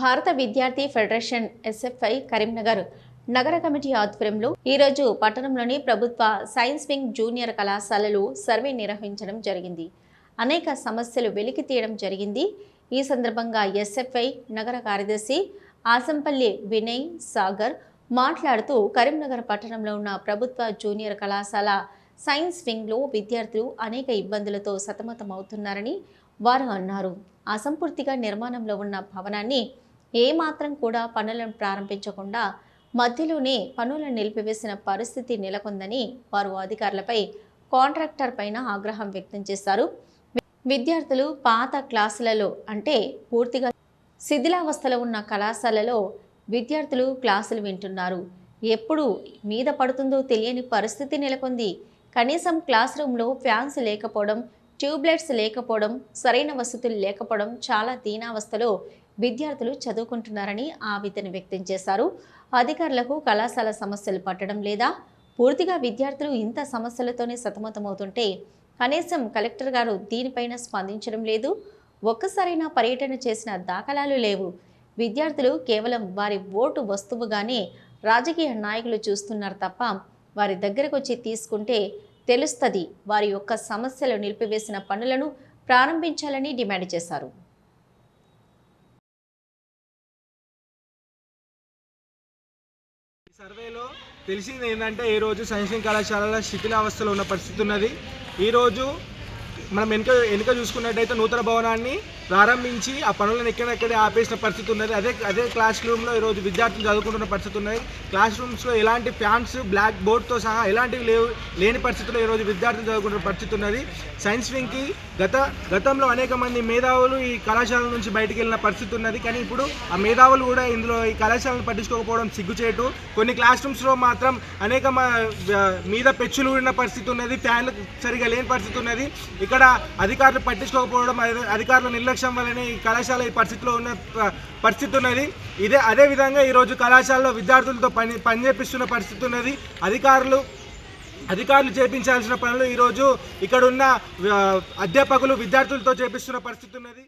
భారత విద్యార్థి federation SFI Karimnagar నగర కమిటీ ఆధ్వర్యంలో ఈరోజు పట్టణంలోని ప్రభుత్వ సైన్స్ వింగ్ జూనియర్ కళాశాలలో సర్వే నిర్వహించడం జరిగింది. అనేక సమస్యలు వెలికి తీయడం జరిగింది. ఈ సందర్భంగా ఎస్ఎఫ్ఐ నగర కార్యదర్శి ఆసంపల్లి వినయ్ సాగర్ మాట్లాడుతూ కరీంనగర్ పట్టణంలో ఉన్న ప్రభుత్వ జూనియర్ కళాశాల సైన్స్ వింగ్లో విద్యార్థులు అనేక ఇబ్బందులతో సతమతమవుతున్నారని వారు అన్నారు. అసంపూర్తిగా నిర్మాణంలో ఉన్న భవనాన్ని ఏమాత్రం కూడా పనులను ప్రారంభించకుండా మధ్యలోనే పనులను నిలిపివేసిన పరిస్థితి నెలకొందని వారు అధికారులపై కాంట్రాక్టర్ పైన ఆగ్రహం వ్యక్తం చేశారు. విద్యార్థులు పాత క్లాసులలో అంటే పూర్తిగా శిథిలావస్థలో ఉన్న కళాశాలలో విద్యార్థులు క్లాసులు వింటున్నారు. ఎప్పుడు మీద పడుతుందో తెలియని పరిస్థితి నెలకొంది. కనీసం క్లాస్ రూమ్లో ఫ్యాన్స్ లేకపోవడం ట్యూబ్లైట్స్ లేకపోవడం సరైన వసతులు లేకపోవడం చాలా దీనావస్థలో విద్యార్థులు చదువుకుంటున్నారని ఆవేదన వ్యక్తం చేశారు. అధికారులకు కళాశాల సమస్యలు పట్టడం లేదా పూర్తిగా విద్యార్థులు ఇంత సమస్యలతోనే సతమతమవుతుంటే కనీసం కలెక్టర్ గారు దీనిపైన స్పందించడం లేదు. ఒక్కసారైనా పర్యటన చేసిన దాఖలాలు లేవు. విద్యార్థులు కేవలం వారి ఓటు వస్తువుగానే రాజకీయ నాయకులు చూస్తున్నారు తప్ప వారి దగ్గరకు వచ్చి తీసుకుంటే తెలుస్తుంది. వారి యొక్క సమస్యలు నిలిపివేసిన పనులను ప్రారంభించాలని డిమాండ్ చేశారు. సర్వేలో తెలిసింది ఏంటంటే ఈరోజు సైన్స్ కళాశాలలో శిథిలావస్థలో ఉన్న పరిస్థితి ఉన్నది. ఈరోజు మనం వెనుక వెనుక చూసుకున్నట్టయితే నూతన భవనాన్ని ప్రారంభించి ఆ పనులను ఎక్కడెక్కడే ఆపేసిన పరిస్థితి ఉన్నది. అదే అదే క్లాస్ రూమ్లో ఈరోజు విద్యార్థులు చదువుకుంటున్న పరిస్థితి ఉన్నది. క్లాస్ రూమ్స్లో ఎలాంటి ఫ్యాన్స్ బ్లాక్ బోర్డ్తో సహా ఎలాంటివి లేవు లేని పరిస్థితుల్లో ఈరోజు విద్యార్థులు చదువుకుంటున్న పరిస్థితి ఉన్నది. సైన్స్ వింగ్కి గత గతంలో అనేక మంది మేధావులు ఈ కళాశాల నుంచి బయటికి వెళ్ళిన పరిస్థితి ఉన్నది. కానీ ఇప్పుడు ఆ మేధావులు కూడా ఇందులో ఈ కళాశాలను పట్టించుకోకపోవడం సిగ్గుచేటు. కొన్ని క్లాస్ రూమ్స్లో మాత్రం అనేక మీద పెచ్చులు ఉన్న పరిస్థితి ఉన్నది. ఫ్యాన్లు సరిగా లేని పరిస్థితి ఉన్నది. ఇక్కడ అధికారులు పట్టించుకోకపోవడం అధికారుల నిర్లక్ష్యం వల్లనే ఈ కళాశాల ఈ పరిస్థితిలో ఉన్న ప- పరిస్థితి ఉన్నది. ఇదే అదే విధంగా ఈరోజు కళాశాలలో విద్యార్థులతో పని పని చేపిస్తున్న పరిస్థితి ఉన్నది. అధికారులు అధికారులు చేపించాల్సిన పనులు ఈరోజు ఇక్కడ ఉన్న అధ్యాపకులు విద్యార్థులతో చేపిస్తున్న పరిస్థితి ఉన్నది.